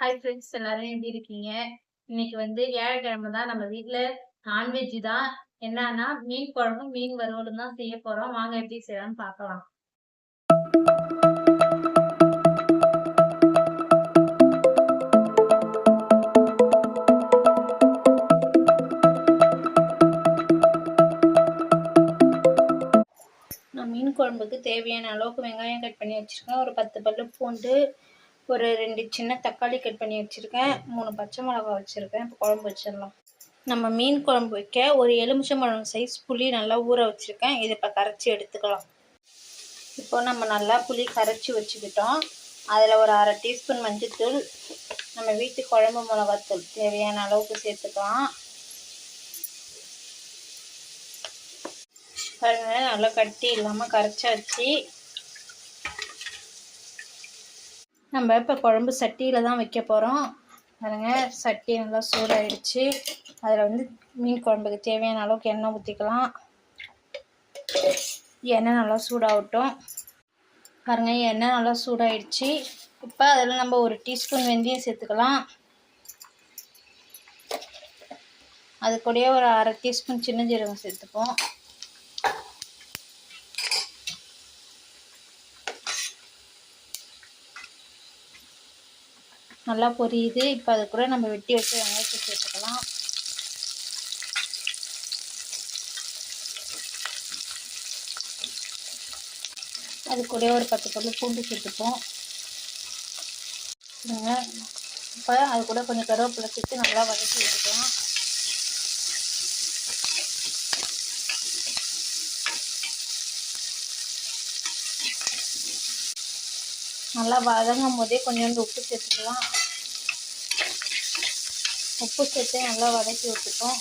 Hi friends எல்லாரும் எப்படி இருக்கீங்க? இன்னைக்கு வந்து வியாழக்கிழமை தான். நம்ம வீட்டுல நான்வெஜ் தான். என்னன்னா மீன் குழம்பும் மீன் வறுவலும் தான் செய்ய போறோம். வாங்க எப்படி செய்யலாம்னு பார்க்கலாம். நான் மீன் குழம்புக்கு தேவையான அளவுக்கு வெங்காயம் கட் பண்ணி வச்சுருக்கேன். ஒரு பத்து பல்லு பூண்டு ஒரு ரெண்டு சின்ன தக்காளி கட் பண்ணி வச்சுருக்கேன். மூணு பச்சை மிளகா வச்சுருக்கேன். இப்போ குழம்பு வச்சிடலாம். நம்ம மீன் குழம்பு வைக்க ஒரு எலுமிச்சம்பழம் சைஸ் புளி நல்லா ஊற வச்சுருக்கேன். இதை இப்போ கரைச்சி எடுத்துக்கலாம். இப்போ நம்ம நல்லா புளி கரைச்சி வச்சுக்கிட்டோம். அதில் ஒரு அரை டீஸ்பூன் மஞ்சத்தூள் நம்ம வீட்டு குழம்பு மிளகாத்தூள் தேவையான அளவுக்கு சேர்த்துக்கலாம். பாருங்கள் நல்லா கட்டி இல்லாமல் கரைச்சாச்சு. நம்ம இப்போ குழம்பு சட்டியில் தான் வைக்க போகிறோம் பாருங்க சட்டி நல்லா சூடாயிடுச்சு. அதில் வந்து மீன் குழம்புக்கு தேவையான அளவுக்கு எண்ணெய் ஊற்றிக்கலாம் எண்ணெய் நல்லா சூடாகட்டும். பாருங்க எண்ணெய் நல்லா சூடாயிடுச்சு. இப்போ அதில் நம்ம ஒரு டீஸ்பூன் வெந்தயம் சேர்த்துக்கலாம். அது கூடயே ஒரு அரை டீஸ்பூன் சின்ன ஜீரகம் சேர்த்துப்போம். நல்லா பொரியுது. இப்போ அது கூட நம்ம வெட்டி வச்சு வெங்காயத்தை சேர்த்துக்கலாம். அது கூட ஒரு பத்து பல்லு பூண்டு சேர்த்துப்போம். இப்போ அது கூட கொஞ்சம் கருவேப்பிலை சேர்த்து நல்லா வதக்கி விட்டுக்கலாம் நல்லா வதங்கும் போதே கொஞ்சோண்டு உப்பு சேர்த்துக்கலாம். உப்பு சேர்த்து நல்லா வதக்கி விட்டுட்டோம்.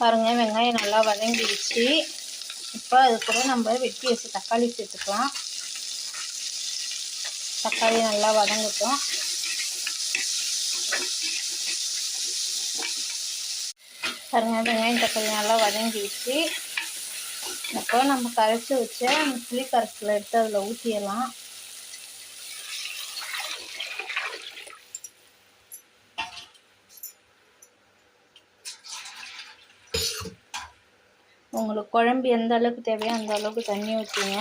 பாருங்க வெங்காயம் நல்லா வதங்கிடுச்சு. இப்போ அது கூட நம்ம வெட்டி வச்சு தக்காளி சேர்த்துக்கலாம். தக்காளி நல்லா வதங்கட்டும். பாருங்க வெங்காயம் தக்காளி நல்லா வதங்கிடுச்சு. இப்போ நம்ம கரைச்சி வச்ச அந்த புளி கரைசலை எடுத்து அதில் ஊற்றிடலாம் உங்களுக்கு குழம்பு எந்த அளவுக்கு தேவையோ அந்த அளவுக்கு தண்ணி ஊற்றிங்க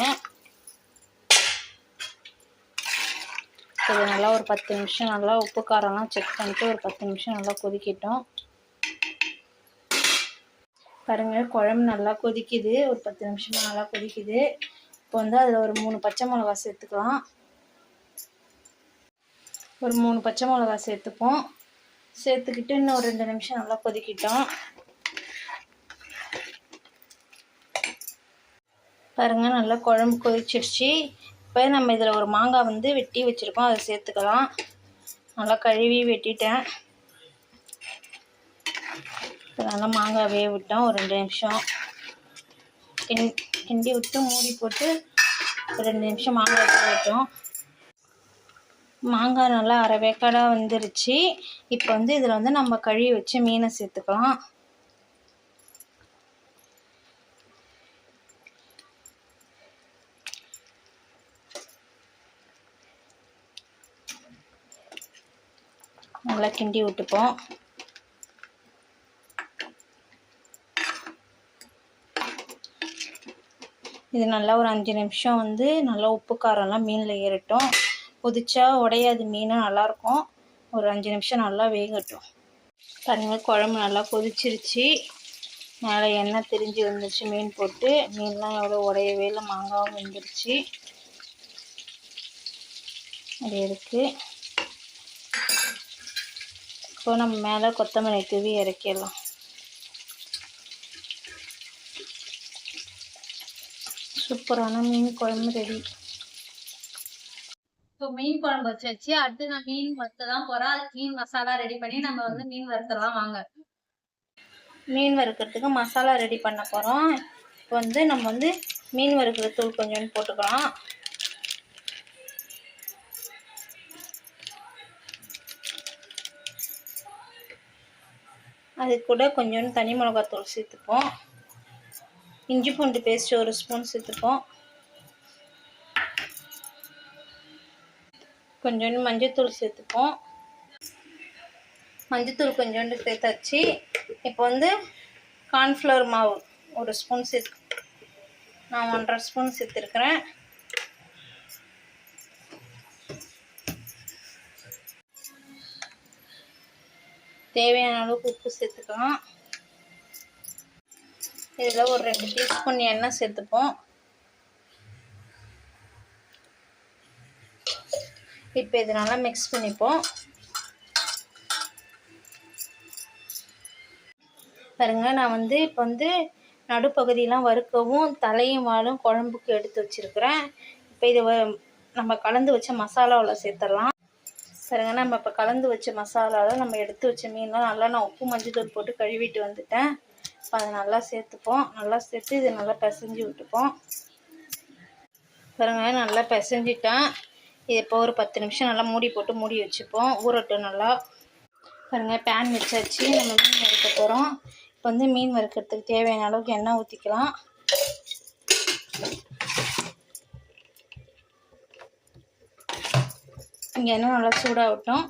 இது நல்லா ஒரு பத்து நிமிஷம் நல்லா உப்பு காரம்லாம் செக் பண்ணிட்டு ஒரு பத்து நிமிஷம் நல்லா கொதிக்கட்டும். பாருங்கள் குழம்பு நல்லா கொதிக்குது. ஒரு பத்து நிமிஷமாக நல்லா கொதிக்குது. இப்போ வந்து அதில் ஒரு மூணு பச்சை மிளகா சேர்த்துக்கலாம். ஒரு மூணு பச்சை மிளகா சேர்த்துப்போம். சேர்த்துக்கிட்டு இன்னும் ஒரு ரெண்டு நிமிஷம் நல்லா கொதிக்கிட்டோம். பாருங்கள் நல்லா குழம்பு கொதிச்சிடுச்சு இப்போ நம்ம இதில் ஒரு மாங்காய் வந்து வெட்டி வச்சுருக்கோம். அதை சேர்த்துக்கலாம். நல்லா கழுவி வெட்டிட்டேன். நல்லா மாங்காய் வேக விட்டோம். ஒரு ரெண்டு நிமிஷம் கிண் கிண்டி விட்டு மூடி போட்டு ஒரு ரெண்டு நிமிஷம் மாங்காய் வேக விட்டோம் மாங்காய் நல்லா அரை வேக்காடாக வந்துருச்சு. இப்போ வந்து இதில் வந்து நம்ம கழுவி வச்சு மீனை சேர்த்துக்கலாம். நல்லா கிண்டி விட்டுப்போம். இது நல்லா ஒரு அஞ்சு நிமிஷம் வந்து நல்லா உப்பு காரம்லாம் மீனில் ஏறட்டும். கொதிச்சா உடையாது மீன் நல்லாயிருக்கும். ஒரு அஞ்சு நிமிஷம் நல்லா வேகட்டும். பாருங்கள் குழம்பு நல்லா கொதிச்சிருச்சு. மேலே எண்ணெய் திரிஞ்சு வந்துருச்சு மீன் போட்டு. மீன்லாம் எவ்வளோ உடையவே இல்லை மாங்காவும் வந்துருச்சு. அது இருக்குது இப்போ நம்ம மேலே கொத்தமல்லி தூவி இறக்கிடலாம். சூப்பரான மீன் குழம்பு ரெடி. இப்போ மீன் குழம்பு வச்சாச்சு. அடுத்து நான் மீன் வறுத்த தான் போகிறேன் அதுக்கு மீன் மசாலா ரெடி பண்ணி நம்ம வந்து மீன் வறுத்துடலாம். வாங்க. மீன் வறுக்கிறதுக்கு மசாலா ரெடி பண்ண போகிறோம் இப்போ வந்து நம்ம வந்து மீன் வறுக்கிற தூள் கொஞ்சோண்டு போட்டுக்கலாம். அது கூட கொஞ்சோண்டு தனி மிளகாத்தூள் சேர்த்துப்போம். இஞ்சி பூண்டு பேஸ்ட் ஒரு ஸ்பூன் சேர்த்துப்போம். கொஞ்சோண்டு மஞ்சத்தூள் சேர்த்துப்போம். மஞ்சத்தூள் கொஞ்சோண்டு சேர்த்தாச்சு. இப்போ வந்து கார்ன்ஃப்ளவர் மாவு ஒரு ஸ்பூன் சேர்த்து நான் ஒன்றரை ஸ்பூன் சேர்த்துருக்குறேன். தேவையான அளவுக்கு உப்பு சேர்த்துக்கலாம். இதில் ஒரு ரெண்டு டீஸ்பூன் எண்ணெய் சேர்த்துப்போம். இப்போ இது நல்லா மிக்ஸ் பண்ணிப்போம். பாருங்க நான் வந்து இப்போ வந்து நடுப்பகுதியெலாம் வறுக்கவும் தலையும் வாழும் குழம்புக்கு எடுத்து வச்சுருக்கிறேன். இப்போ இதை வ- நம்ம கலந்து வச்ச மசாலாவில் சேர்த்துடலாம். பாருங்க நம்ம இப்போ கலந்து வச்ச மசாலாவில் நம்ம எடுத்து வச்ச மீன்லாம் நல்லா நான் உப்பு மஞ்சள் போட்டு கழுவிட்டு வந்துட்டேன். இப்போ அதை நல்லா சேர்த்துப்போம். நல்லா சேர்த்து இதை நல்லா பிசைஞ்சு விட்டுப்போம். பாருங்க நல்லா பிசைஞ்சிட்டேன். இது இப்போ ஒரு பத்து நிமிஷம் நல்லா மூடி போட்டு மூடி வச்சுப்போம். ஊறட்டும் நல்லா. பாருங்க பேன் வச்சாச்சு. நம்ம மீன் வறுக்க போகிறோம் இப்போ வந்து மீன் வறுக்கிறதுக்கு தேவையான அளவுக்கு எண்ணெய் ஊற்றிக்கலாம் இங்கே எண்ணெய் நல்லா சூடாகட்டும்.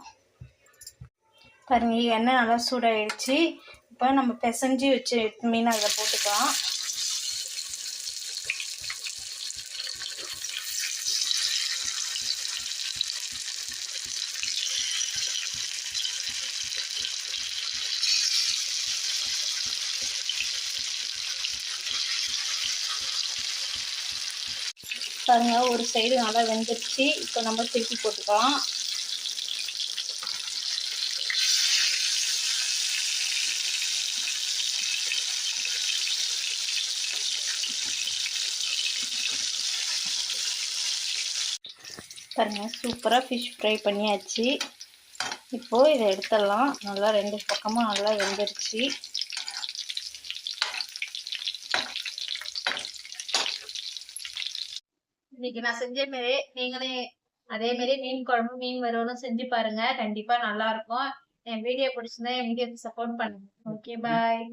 பாருங்கள் எண்ணெய் நல்லா சூடாகிடுச்சு இப்போ நம்ம பிசைஞ்சு வச்சு மீன் அதில் போட்டுக்கலாம். பாருங்க ஒரு சைடு நல்லா வெந்துருச்சு. இப்போ நம்ம திருப்பி போட்டுக்கலாம். பாருங்க சூப்பராக ஃபிஷ் ஃப்ரை பண்ணியாச்சு. இப்போது இதை எடுத்துடலாம். நல்லா ரெண்டு பக்கமும் நல்லா வெந்துருச்சு. இன்னைக்கு நான் செஞ்ச மாரி நீங்களே அதே மாதிரி மீன் குழம்பு மீன் வறுவலும் செஞ்சு பாருங்க. கண்டிப்பா நல்லா இருக்கும். என் வீடியோ பிடிச்சிருந்தா என் வீடியோக்கு சப்போர்ட் பண்ணுங்க. Okay bye